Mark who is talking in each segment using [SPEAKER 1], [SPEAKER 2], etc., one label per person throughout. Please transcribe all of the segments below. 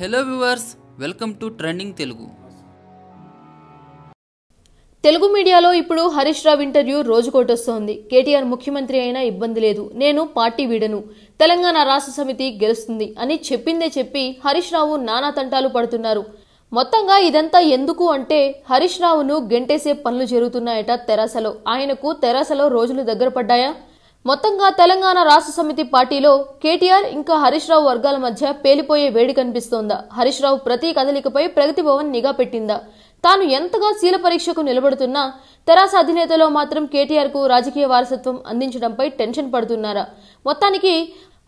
[SPEAKER 1] Hello viewers welcome to trending Telugu
[SPEAKER 2] Telugu మీడియాలో ఇప్పుడు Harish Rao interview రోజుకోటొస్తోంది కేటీఆర్ ముఖ్యమంత్రి అయినా ఇబ్బంది లేదు. నేను పార్టీ వీడను. తెలంగాణ రాష్ట్ర సమితి గెలుస్తుంది అని చెప్పిందే చెప్పి హరీష్ రావు నానా తంటాలు పడుతున్నారు. మొత్తంగా ఇదంతా ఎందుకు అంటే హరీష్ రావును గెంటేసే పనులు జరుగుతున్నాయట తెరాసలో. ఆయనకు తెరాసలో రోజులు దగ్గర పడ్డాయా? మొత్తంగా తెలంగాణ రాష్ట్ర సమితి పార్టీలో కేటీఆర్ ఇంకా హరీష్ రావు వర్గాల మధ్య పేలిపోయే వేడి కనిపిస్తోందా. హరీష్ రావు ప్రతి కదలికపై ప్రగతి భవన్ నిఘా పెట్టిందా. తాను ఎంతగా శీల పరీక్షకు నిలబడుతున్నా తెరాస అధినేతలో మాత్రం కేటీఆర్కు రాజకీయ వారసత్వం అందించడంపై టెన్షన్ పడుతున్నారా. మొత్తానికి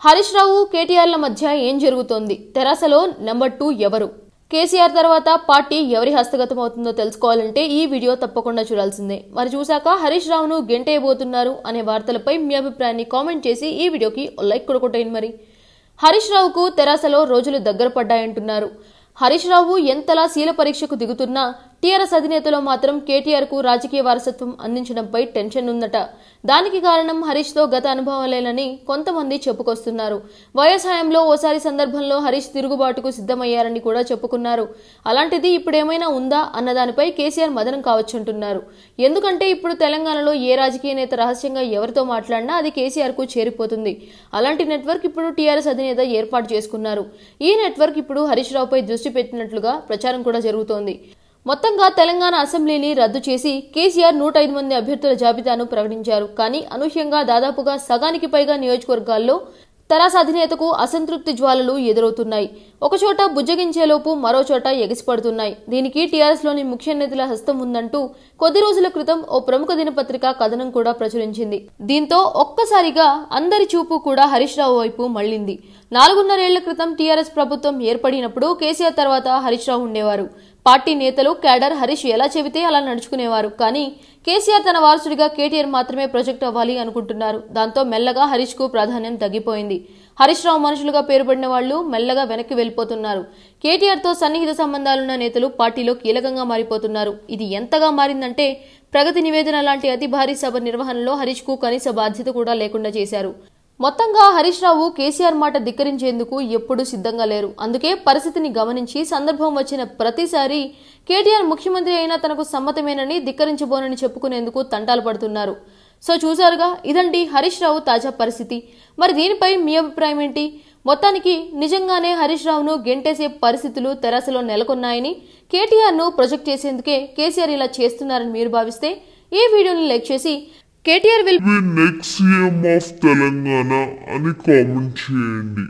[SPEAKER 2] హరీష్ రావు కేటీఆర్ల మధ్య ఏం జరుగుతోంది? తెరాసలో నెంబర్ టూ ఎవరు? కేసీఆర్ తర్వాత పార్టీ ఎవరి హస్తగతం అవుతుందో తెలుసుకోవాలంటే ఈ వీడియో తప్పకుండా చూడాల్సిందే. మరి చూశాక హరీష్ రావును గెంటేయబోతున్నారు అనే వార్తలపై మీ అభిప్రాయాన్ని కామెంట్ చేసి ఈ వీడియోకి లైక్ కూడా కొట్టేయండి మరి. హరీష్ రావుకు తెరాసలో రోజులు దగ్గర పడ్డాయంటున్నారు. హరీష్ రావు ఎంతలా శీల పరీక్షకు దిగుతున్నా టీఆర్ఎస్ అధినేతలో మాత్రం కేటీఆర్కు రాజకీయ వారసత్వం అందించడంపై టెన్షన్ ఉందట. దానికి కారణం హరీష్తో గత అనుభవాలేనని కొంతమంది చెప్పుకొస్తున్నారు. వైఎస్ హయాంలో ఓసారి సందర్భంలో హరీష్ తిరుగుబాటుకు సిద్ధమయ్యారని కూడా చెప్పుకున్నారు. అలాంటిది ఇప్పుడేమైనా ఉందా అన్నదానిపై కేసీఆర్ మదనం కావచ్చంటున్నారు. ఎందుకంటే ఇప్పుడు తెలంగాణలో ఏ రాజకీయ నేత రహస్యంగా ఎవరితో మాట్లాడినా అది కేసీఆర్కు చేరిపోతుంది. అలాంటి నెట్వర్క్ ఇప్పుడు టీఆర్ఎస్ అధినేత ఏర్పాటు చేసుకున్నారు. ఈ నెట్వర్క్ ఇప్పుడు హరీష్ రావుపై దృష్టి పెట్టినట్లుగా ప్రచారం కూడా జరుగుతోంది. మొత్తంగా తెలంగాణ అసెంబ్లీని రద్దు చేసి కేసీఆర్ నూట ఐదు మంది అభ్యర్థుల జాబితాను ప్రకటించారు. కానీ అనూహ్యంగా దాదాపుగా సగానికి పైగా నియోజకవర్గాల్లో తరాస అధినేతకు అసంతృప్తి జ్వాలలు ఎదురవుతున్నాయి. ఒకచోట బుజ్జగించేలోపు మరో చోట ఎగిసిపడుతున్నాయి. దీనికి టీఆర్ఎస్లోని ముఖ్య నేతల హస్తం ఉందంటూ కొద్ది రోజుల క్రితం ఓ ప్రముఖ దినపత్రిక కథనం కూడా ప్రచురించింది. దీంతో ఒక్కసారిగా అందరి చూపు కూడా హరీష్ రావు వైపు మళ్ళింది నాలుగున్నరేళ్ళ క్రితం టీఆర్ఎస్ ప్రభుత్వం ఏర్పడినప్పుడు కేసీఆర్ తర్వాత హరీష్ రావు ఉండేవారు. పార్టీ నేతలు క్యాడర్ హరీష్ ఎలా చెబితే అలా నడుచుకునేవారు. కానీ కేసీఆర్ తన వారసుడిగా కేటీఆర్ మాత్రమే ప్రొజెక్ట్ అవ్వాలి అనుకుంటున్నారు. దాంతో మెల్లగా హరీష్కు ప్రాధాన్యం తగ్గిపోయింది. హరీష్ రావు మనుషులుగా పేరుపడిన వాళ్ళు మెల్లగా వెనక్కి వెళ్ళిపోతున్నారు కేటీఆర్తో సన్నిహిత సంబంధాలున్న నేతలు పార్టీలో కీలకంగా మారిపోతున్నారు. ఇది ఎంతగా మారిందంటే ప్రగతి నివేదన లాంటి అతి భారీ సభ నిర్వహణలో హరీష్కు కనీస బాధ్యత కూడా లేకుండా చేశారు. మొత్తంగా హరీష్ రావు కేసీఆర్ మాట ధిక్కరించేందుకు ఎప్పుడూ సిద్ధంగా లేరు. అందుకే పరిస్థితిని గమనించి సందర్భం వచ్చిన ప్రతిసారి కేటీఆర్ ముఖ్యమంత్రి అయినా తనకు సమ్మతమేనని ధిక్కరించబోనని చెప్పుకునేందుకు తంటాలు పడుతున్నారు. సో చూసారుగా ఇదండి హరీష్ రావు తాజా పరిస్థితి. మరి దీనిపై మీ అభిప్రాయం ఏంటి? మొత్తానికి నిజంగానే హరీష్ రావును గెంటేసే పరిస్థితులు తెరాసలో నెలకొన్నాయని కేటీఆర్ను ప్రొజెక్ట్ చేసేందుకే కేసీఆర్ ఇలా చేస్తున్నారని మీరు భావిస్తే ఈ వీడియోని లైక్ చేసి KTR will
[SPEAKER 3] next CM of Telangana అని కామెంట్ చేయండి.